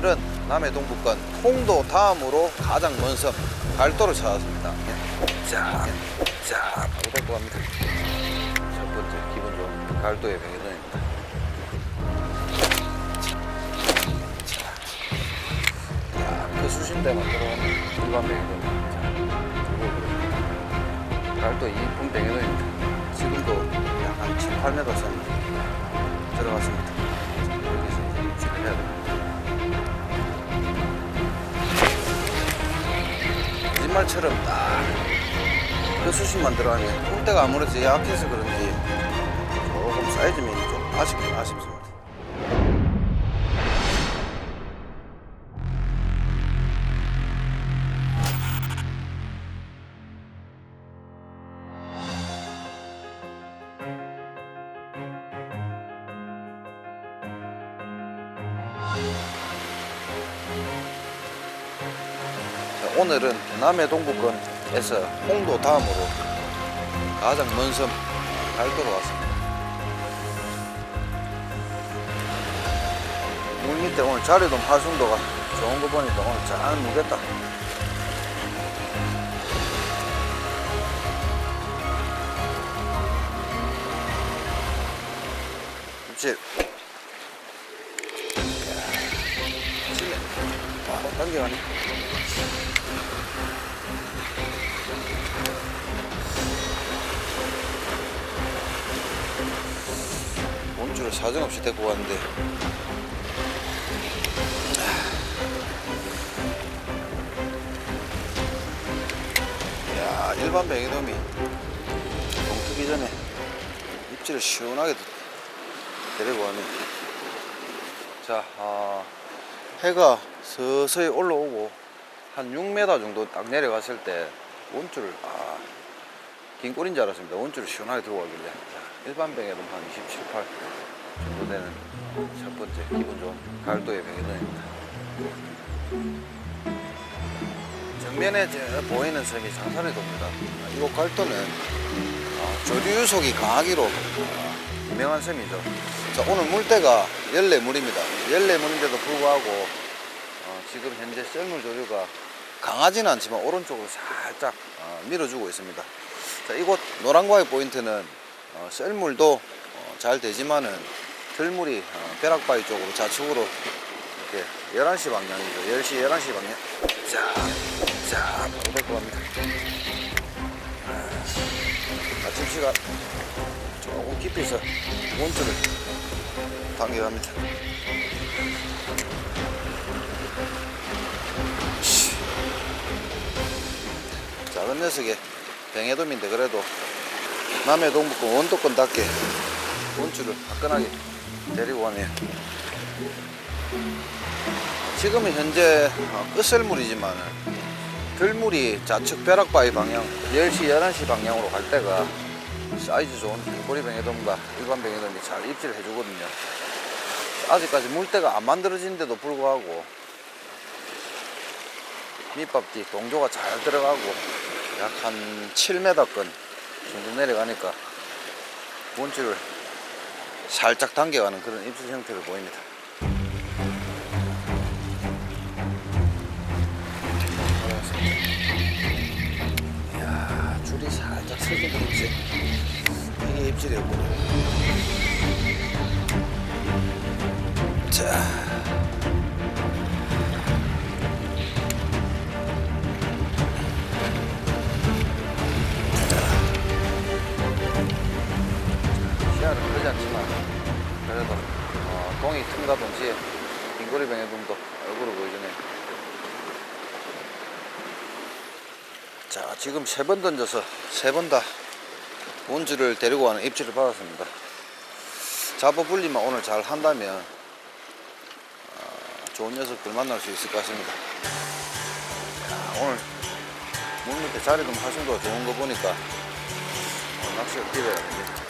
오늘은 남해 동북권 홍도 다음으로 가장 먼 섬 갈도를 찾았습니다. 자, 자, 바로 데리고 갑니다. 첫 번째 기분 좋은 갈도의 백여전입니다. 자, 야, 그 수심대만 들어오는 일반 백여전. 갈도 이쁜 백여전입니다. 지금도 약한 7, 8m 선 들어갔습니다. 여기서 이제 입질을 해야 됩니다. 거짓말처럼 딱그 수심만 들어가면 꿀대가 아무래도 약해서 그런지 조금 사이즈면이 좀 아쉽긴 아쉽습니다. 오늘은 남해 동부권에서 홍도 다음으로 가장 먼 섬 갈도로 왔습니다. 물 밑에 오늘 자리도 하순도가 좋은 거 보니까 오늘 잘 무겠다. 와, 당겨가네. 원줄을 사정없이 데리고 왔는데. 야 일반 뱅이돔이 동트기 전에 입질을 시원하게 데리고 왔네. 자 아, 해가 서서히 올라오고 한 6m 정도 딱 내려갔을 때 원줄을 아, 긴 꼴인 줄 알았습니다. 원줄을 시원하게 들고 가길래. 자, 일반 뱅에도 한 27, 8 정도 되는 첫 번째 기분 좋은 갈도의 뱅에전입니다. 정면에 저 보이는 섬이 장산의 도입니다. 이곳 갈도는 어, 조류 유속이 강하기로 어, 유명한 섬이죠. 자, 오늘 물때가 열내물입니다. 열내물인데도 불구하고 어, 지금 현재 썰물 조류가 강하지는 않지만 오른쪽으로 살짝 어, 밀어주고 있습니다. 자, 이곳 노란과의 포인트는 어, 썰물도 어, 잘 되지만은 들물이 어, 벼락바위 쪽으로 좌측으로 이렇게 11시 방향이죠. 10시, 11시 방향. 자, 자, 바로 데리고 갑니다. 아침 시간 조금 깊이서 원줄을 당겨갑니다. 작은 녀석의 뱅에돔인데 그래도 남해 동북권 원도권답게 원줄을 화끈하게 가네요. 지금은 현재 어, 끝설물이지만 들물이 좌측 벼락바위 방향 10시 11시 방향으로 갈 때가 사이즈 좋은 길고리 뱅에돔과 일반 뱅에돔이 잘 입질을 해주거든요. 아직까지 물때가 안 만들어진데도 불구하고 밑밥뒤 동조가 잘 들어가고 약 한 7m권 정도 내려가니까 원줄을 살짝 당겨가는 그런 입술 형태를 보입니다. 이야, 줄이 살짝 서긴 입질. 이게 입질이었군요. 자. 시야는 그러지 않지만 그래도 어, 동이 틈과 동시에 빙고리 병해돔도 얼굴을 보여주네요. 자 지금 세 번 던져서 세 번 다 원주를 데리고 가는 입질을 받았습니다. 잡어 분리만 오늘 잘 한다면 어, 좋은 녀석들 만날 수 있을 것 같습니다. 야, 오늘 물 밑에 자리 좀 하신 거 좋은 거 보니까 어, 낚시가 필요해요.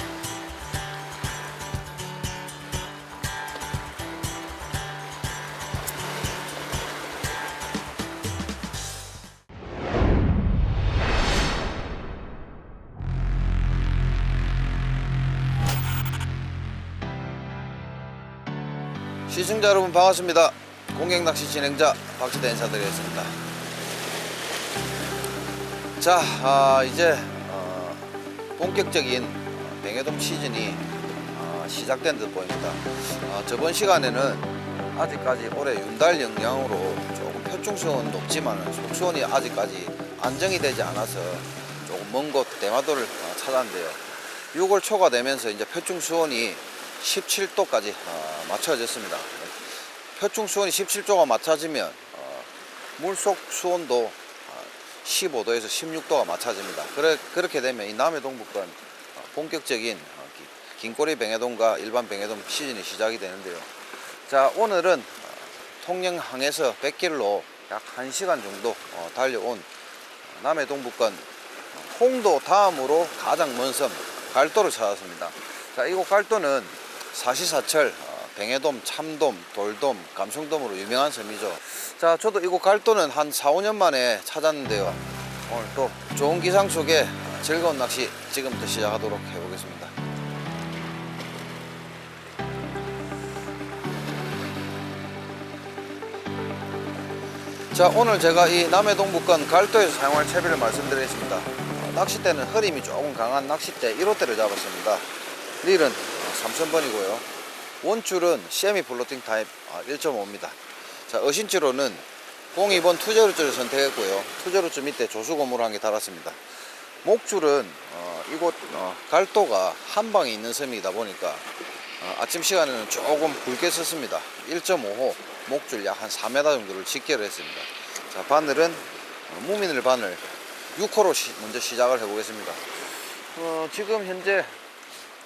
시청자 여러분 반갑습니다. 공격 낚시 진행자 박지대 인사드리겠습니다. 자, 아, 이제 어, 본격적인 뱅에돔 시즌이 어, 시작된 듯 보입니다. 어, 저번 시간에는 아직까지 올해 윤달 영향으로 조금 표충수온 높지만 속수온이 아직까지 안정이 되지 않아서 조금 먼 곳 대마도를 어, 찾았는데요. 6월 초가 되면서 이제 표충수온이 17도까지 어, 맞춰졌습니다. 표충 수온이 17도가 맞춰지면 어, 물속 수온도 어, 15도에서 16도가 맞춰집니다. 그래, 그렇게 되면 이 남해 동북권 어, 본격적인 어, 기- 긴꼬리 뱅에돔과 일반 뱅에돔 시즌이 시작이 되는데요. 자 오늘은 어, 통영항에서 100길로 약 1시간 정도 어, 달려온 어, 남해 동북권 어, 홍도 다음으로 가장 먼 섬 갈도를 찾았습니다. 자 이곳 갈도는 사시사철 어, 뱅에돔, 참돔, 돌돔, 감성돔으로 유명한 섬이죠. 자 저도 이곳 갈도는 한 4, 5년 만에 찾았는데요. 오늘 또 좋은 기상 속에 즐거운 낚시 지금부터 시작하도록 해보겠습니다. 자 오늘 제가 이 남해 동북권 갈도에서 사용할 채비를 말씀드리겠습니다 어, 낚싯대는 흐림이 조금 강한 낚싯대 1호대를 잡았습니다 릴은 3000번이고요 원줄은 세미 플로팅 타입 1.5입니다 자 어신지로는 02번 투제루줄을 선택했고요 투제루줄 밑에 조수고무를 한 개 달았습니다 목줄은 어, 이곳 어, 갈도가 한 방에 있는 섬이다 보니까 어, 아침 시간에는 조금 굵게 썼습니다. 1.5호 목줄 약 한 4m 정도를 직결을 했습니다. 자, 바늘은 어, 무미늘 바늘 6호로 시- 먼저 시작을 해 보겠습니다. 어, 지금 현재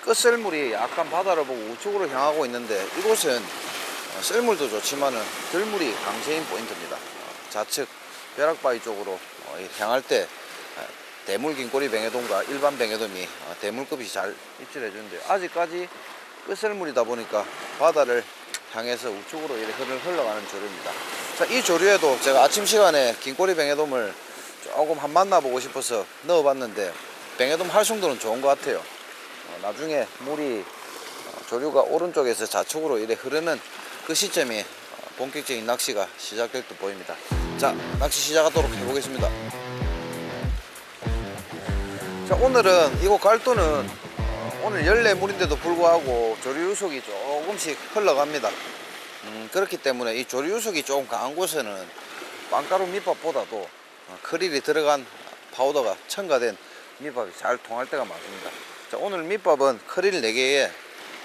끝썰물이 약간 바다를 보고 우측으로 향하고 있는데 이곳은 어, 썰물도 좋지만 은 들물이 강세인 포인트입니다. 어, 좌측 벼락바위 쪽으로 어, 이 향할 때 어, 대물 긴꼬리 뱅에돔과 일반 뱅에돔이 어, 대물급이 잘 입질해 주는데 아직까지 끝썰물이다 보니까 바다를 향해서 우측으로 이렇게 흘러가는 조류입니다. 자, 이 조류에도 제가 아침 시간에 긴꼬리 뱅에돔을 조금 한 만나보고 싶어서 넣어봤는데 뱅에돔 활성도는 좋은 것 같아요. 어, 나중에 물이 어, 조류가 오른쪽에서 좌측으로 이렇게 흐르는 그 시점이 어, 본격적인 낚시가 시작될 듯 보입니다. 자, 낚시 시작하도록 해보겠습니다. 자, 오늘은 이곳 갈도는 어, 오늘 열내물인데도 불구하고 조류유속이 조금씩 흘러갑니다. 음, 그렇기 때문에 이 조류유속이 조금 강한 곳에는 빵가루 밑밥보다도 어, 크릴이 들어간 파우더가 첨가된 밑밥이 잘 통할 때가 많습니다. 자, 오늘 밑밥은 크릴 4개에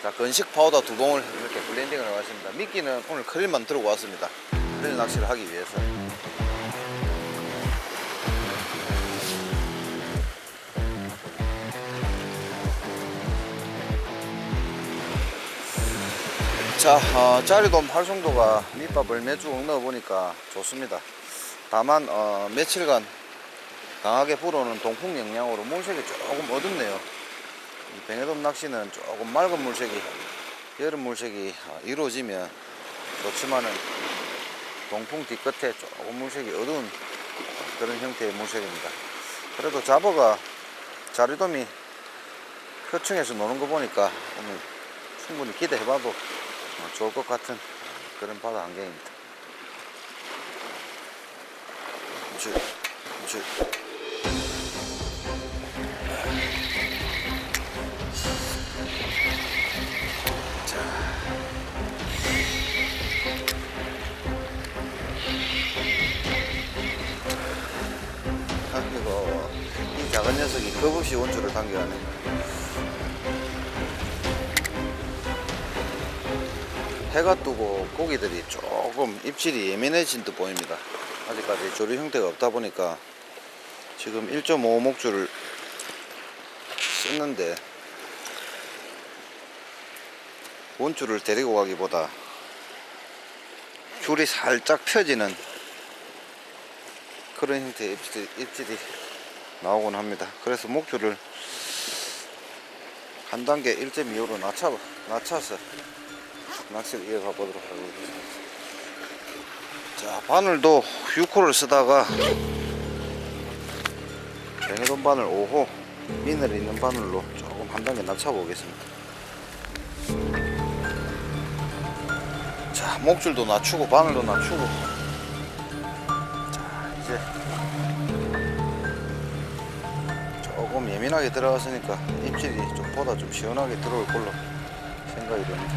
자, 건식 파우더 두 봉을 이렇게 블렌딩을 해봤습니다. 미끼는 오늘 크릴만 들고 왔습니다. 크릴 낚시를 하기 위해서. 자, 어, 짜리돔 활성도가 밑밥을 매주 넣어보니까 좋습니다. 다만 어, 며칠간 강하게 불어오는 동풍 영향으로 물색이 조금 어둡네요. 이 뱅에돔 낚시는 조금 맑은 물색이 여름 물색이 어, 이루어지면 좋지만은 동풍 뒤끝에 조금 물색이 어두운 그런 형태의 물색입니다. 그래도 잡어가 자리돔이 표층에서 노는 거 보니까 오늘 충분히 기대해봐도 어, 좋을 것 같은 그런 바다 환경입니다. 저, 저. 작은 녀석이 겁없이 원줄을 당겨가네. 해가 뜨고 고기들이 조금 입질이 예민해진 듯 보입니다. 아직까지 조류 형태가 없다 보니까 지금 1.5 목줄을 썼는데 원줄을 데리고 가기보다 줄이 살짝 펴지는 그런 형태의 입질, 입질이 나오곤 합니다. 그래서 목줄을 한 단계 1.25로 낮춰, 낮춰서 낚시를 이어가 보도록 하겠습니다. 자, 바늘도 6호를 쓰다가 뱅에돔 바늘 5호 미늘 있는 바늘로 조금 한 단계 낮춰 보겠습니다. 자, 목줄도 낮추고 바늘도 낮추고 조금 예민하게 들어갔으니까 입질이 좀 보다 좀 시원하게 들어올 걸로 생각이 됩니다.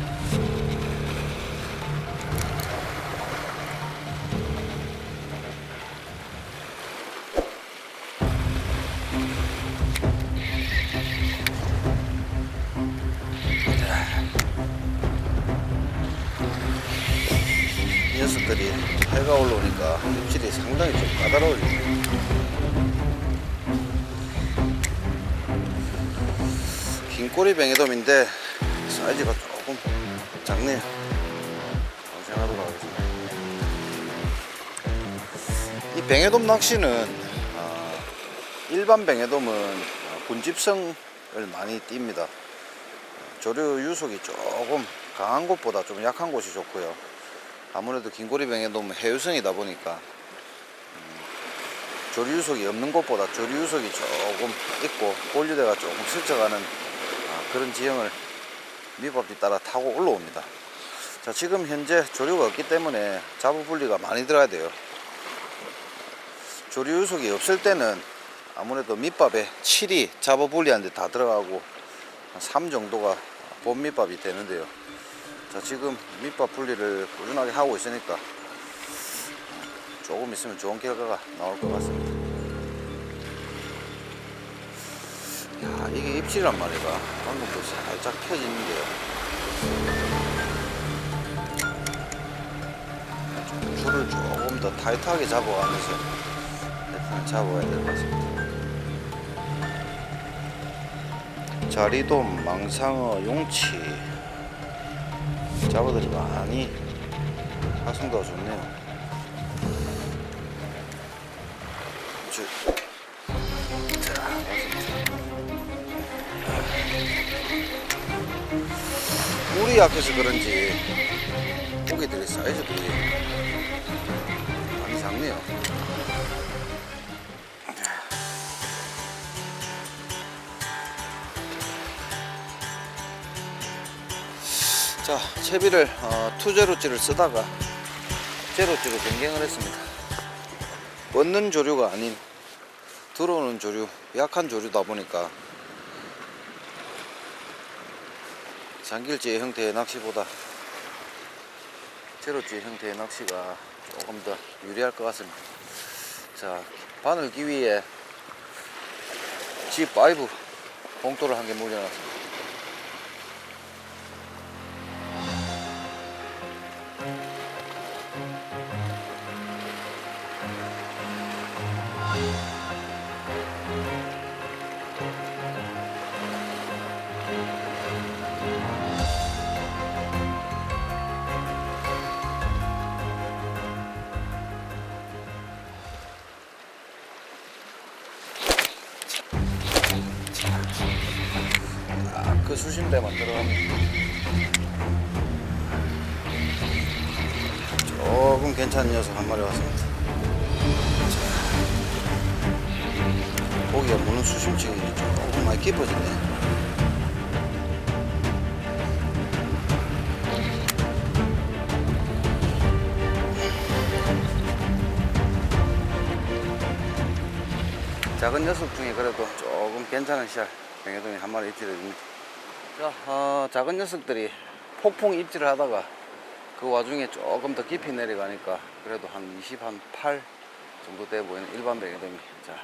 이 녀석들이 해가 올라오니까 입질이 상당히 좀 까다로워지네 꼬리 뱅에돔인데 사이즈가 조금 작네요. 방생하도록 하겠습니다. 이 뱅에돔 낚시는 아, 일반 뱅에돔은 아, 군집성을 많이 띕니다. 조류 유속이 조금 강한 곳보다 좀 약한 곳이 좋고요. 아무래도 긴고리뱅에 놓으면 해유성이다 보니까 음, 조류 유속이 없는 곳보다 조류 유속이 조금 있고 본류대가 조금 아, 그런 지형을 밑밥뒤 따라 타고 올라옵니다. 자 지금 현재 조류가 없기 때문에 자부 분리가 많이 들어야 돼요. 조류 유속이 없을 때는 아무래도 밑밥에 7이 자부 분리하는데 다 들어가고 한3 정도가 본 밑밥이 되는데요. 자 지금 밑밥 분리를 꾸준하게 하고 있으니까 조금 있으면 좋은 결과가 나올 것 같습니다 야 이게 입질이란 말이가 방금도 살짝 펴지는데요. 좀 줄을 조금 더 타이트하게 잡아가면서 일단 잡아야 될 것 같습니다. 자리돔, 망상어, 용치. 자버들이 많이 활성도가 좋네요. 물이 약해서 그런지 고기들의 사이즈들이 많이 작네요. 자, 채비를 어, 투제로찌를 쓰다가 제로찌로 변경을 했습니다. 뻗는 조류가 아닌 들어오는 조류, 약한 조류다 보니까 장길지 형태의 낚시보다 제로찌 형태의 낚시가 조금 더 유리할 것 같습니다. 자, 바늘 기위에 G5 봉돌을 한 개 물려놨습니다. 수심대만 들어가면 조금 괜찮은 녀석 한 마리 왔습니다. 자, 고기가 무는 수심층이 조금 많이 깊어지네. 작은 녀석 중에 그래도 조금 괜찮은 씨알 병해동이 한 마리 입질해 줍니다. 자, 어, 작은 녀석들이 폭풍 입질을 하다가 그 와중에 조금 더 깊이 내려가니까 그래도 한 20, 한 8 정도 돼 보이는 일반 병해동이 자,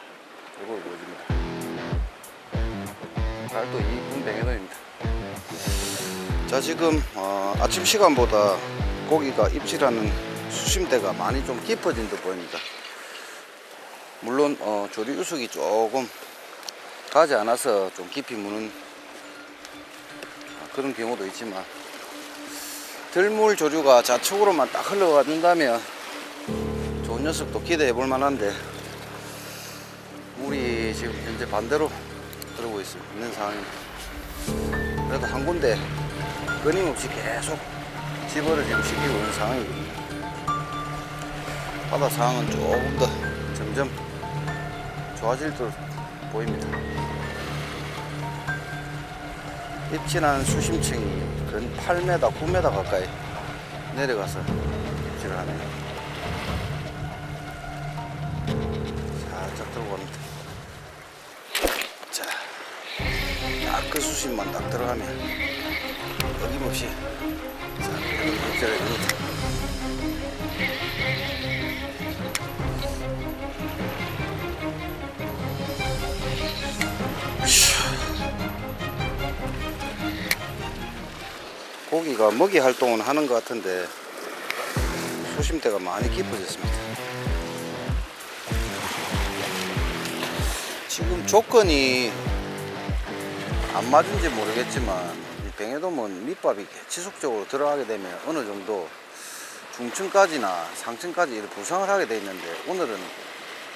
이걸 보여줍니다. 발도 이쁜 병해동입니다. 자, 지금 어, 아침 시간보다 고기가 입질하는 수심대가 많이 좀 깊어진 듯 보입니다. 물론 어, 조류 유속이 조금 가지 않아서 좀 깊이 무는 그런 경우도 있지만 들물 조류가 좌측으로만 딱 흘러간다면 좋은 녀석도 기대해 볼 만한데 물이 지금 현재 반대로 들어오고 있, 있는 상황입니다. 그래도 한 군데 끊임없이 계속 집어를 지금 시키고 있는 상황이거든요. 바다 상황은 조금 더 점점 좋아질 듯 보입니다. 입진한 수심층이 근 8m, 9m 가까이 내려가서 입질을 하네요. 살짝 들고 갑니다. 자, 딱 그 수심만 딱 들어가면 어김없이 자, 입질을 해줍니다. 고기가 먹이 활동은 하는 것 같은데 수심대가 많이 깊어졌습니다. 지금 조건이 안 맞은지 모르겠지만 이 뱅에돔은 밑밥이 지속적으로 들어가게 되면 어느 정도 중층까지나 상층까지 부상을 하게 돼 있는데 오늘은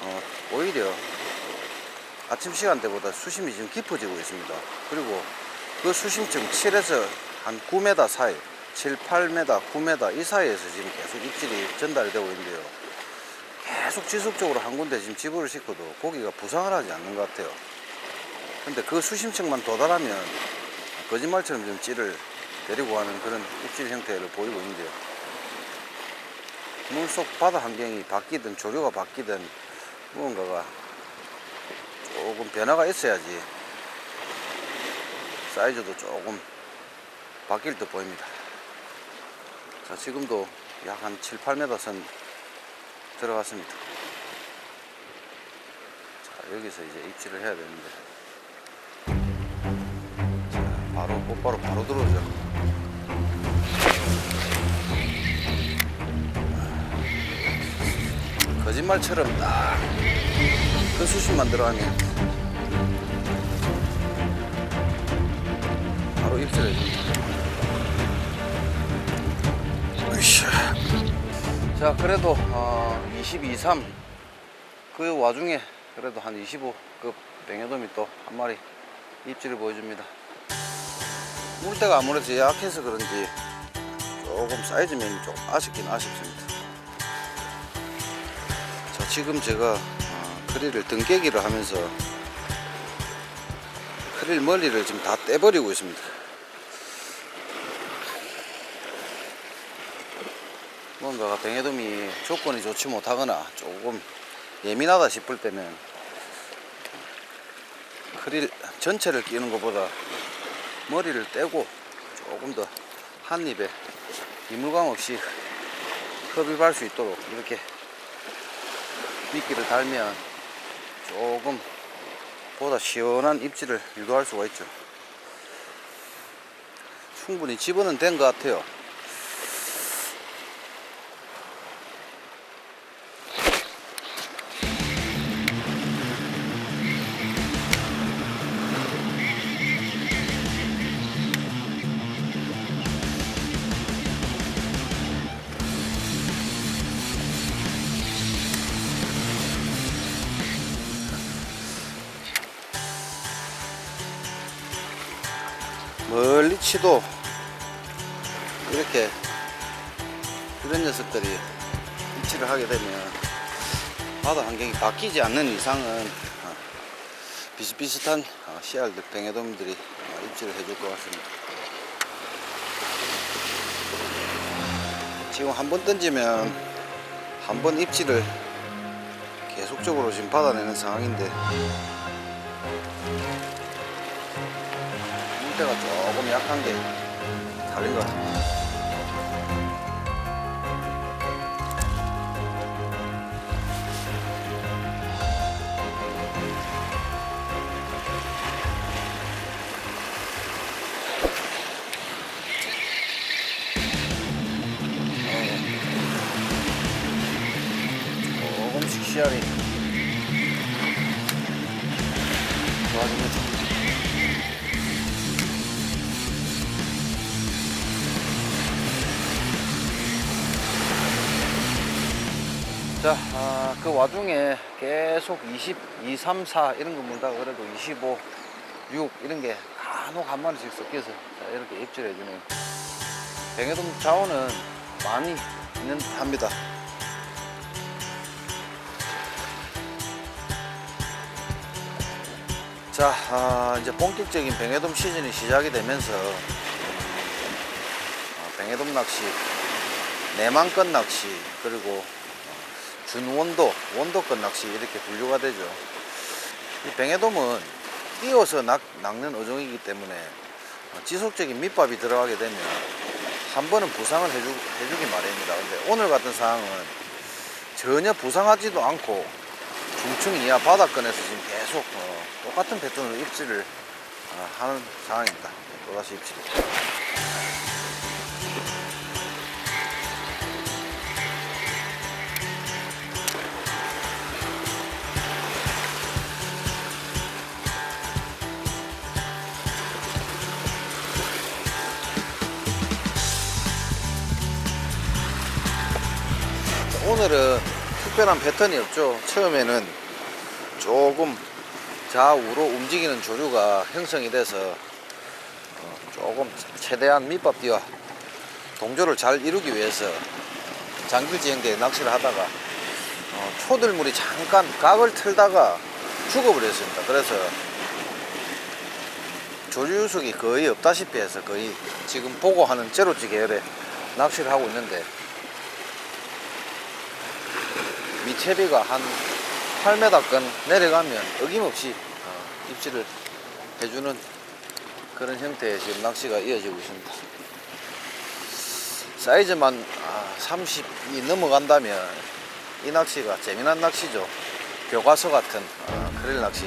어, 오히려 아침 시간대보다 수심이 지금 깊어지고 있습니다. 그리고 그 수심층 7에서 한 9m 사이, 7, 8m, 9m 이 사이에서 지금 계속 입질이 전달이 되고 있는데요. 계속 지속적으로 한 군데 지금 지부를 싣고도 고기가 부상을 하지 않는 것 같아요. 근데 그 수심층만 도달하면 거짓말처럼 좀 찌를 데리고 가는 그런 입질 형태를 보이고 있는데요. 물속 바다 환경이 바뀌든 조류가 바뀌든 무언가가 조금 변화가 있어야지 사이즈도 조금 바뀔 듯 보입니다. 자, 지금도 약 한 7, 8m 선 들어갔습니다. 자, 여기서 이제 입질을 해야 되는데. 자, 바로, 곧바로 바로 들어오죠. 거짓말처럼 딱그 수심만 들어가면 바로 입질해 줍니다. 자, 그래도 어, 22, 3. 그 와중에 그래도 한 25급 뱅에돔이 또 한 마리 입질을 보여줍니다. 물때가 아무래도 약해서 그런지 조금 사이즈면이 좀 아쉽긴 아쉽습니다. 자, 지금 제가 어, 크릴을 등깨기를 하면서 크릴 멀리를 지금 다 떼버리고 있습니다. 뭔가가 뱅에돔이 조건이 좋지 못하거나 조금 예민하다 싶을 때는 크릴 전체를 끼는 것보다 머리를 떼고 조금 더 한 입에 이물감 없이 흡입할 수 있도록 이렇게 미끼를 달면 조금 보다 시원한 입질을 유도할 수가 있죠. 충분히 집어는 된 것 같아요. 멀리 치도 이렇게 이런 녀석들이 입질을 하게 되면 바다 환경이 바뀌지 않는 이상은 어, 비슷비슷한 어, 씨알들 뱅에돔들이 어, 입질을 해줄 것 같습니다. 지금 한 번 던지면 한 번 입질을 계속적으로 지금 받아내는 상황인데 물때가 조금 약한 게 다른 것 같아요. 와중에 계속 20, 2, 3, 4 이런 거 문다가 그래도 25, 6 이런 게 간혹 한 마리씩 섞여서 자, 이렇게 입질해 주는 뱅에돔 자원은 많이 있는 듯 합니다. 자, 아, 이제 본격적인 뱅에돔 시즌이 시작이 되면서 어, 뱅에돔 낚시 내만껏 낚시 그리고 어, 준원도 원도껏 낚시 이렇게 분류가 되죠. 이 뱅에돔은 띄어서 낚, 낚는 어종이기 때문에 어, 지속적인 밑밥이 들어가게 되면 한 번은 부상을 해주, 해주기 마련입니다. 근데 오늘 같은 상황은 전혀 부상하지도 않고 중층 이하 바닥권에서 지금 계속 어, 똑같은 패턴으로 입질을 어, 하는 상황입니다. 또다시 입질입니다. 오늘은 특별한 패턴이 없죠. 처음에는 조금 좌우로 움직이는 조류가 형성이 돼서 어, 조금 최대한 밑밥뒤와 동조를 잘 이루기 위해서 장길지형대에 낚시를 하다가 어, 초들물이 잠깐 각을 틀다가 죽어버렸습니다. 그래서 조류 유속이 거의 없다시피 해서 거의 지금 보고 하는 제로지 계열의 낚시를 하고 있는데 밑채비가 한 8m권 내려가면 어김없이 어, 입질을 해주는 그런 형태의 지금 낚시가 이어지고 있습니다. 사이즈만 아, 30이 넘어간다면 이 낚시가 재미난 낚시죠. 교과서 같은 아, 크릴 낚시.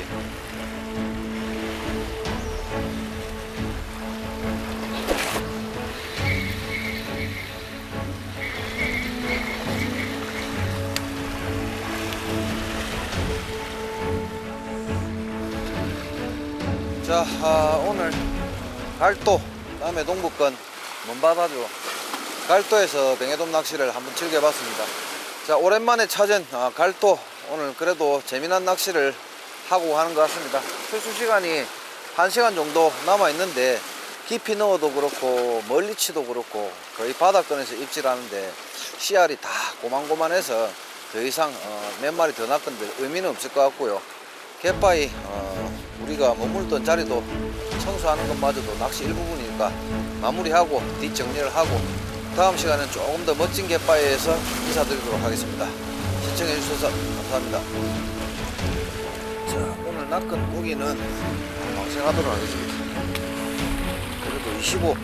자, 아, 오늘 갈도, 다음에 동북권 먼바다죠. 갈도에서 뱅에돔 낚시를 한번 즐겨봤습니다. 자, 오랜만에 찾은 아, 갈도. 오늘 그래도 재미난 낚시를 하고 하는 것 같습니다. 출수 시간이 1시간 정도 남아 있는데 깊이 넣어도 그렇고 멀리 치도 그렇고 거의 바닥권에서 입질하는데 씨알이 다 고만고만해서 더 이상 어, 몇 마리 더 낚건들 의미는 없을 것 같고요. 갯바위 어, 우리가 머물던 자리도 청소하는 것마저도 낚시 일부분이니까 마무리하고 뒷정리를 하고 다음 시간엔 조금 더 멋진 갯바위에서 인사드리도록 하겠습니다. 시청해 주셔서 감사합니다. 자 오늘 낚은 고기는 방생하도록 하겠습니다. 그래도 25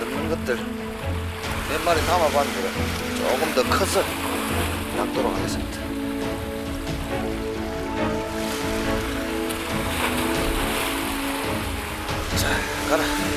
넘는 것들 몇 마리 담아봤는데 조금 더 커서 낚도록 하겠습니다. 자, 가라.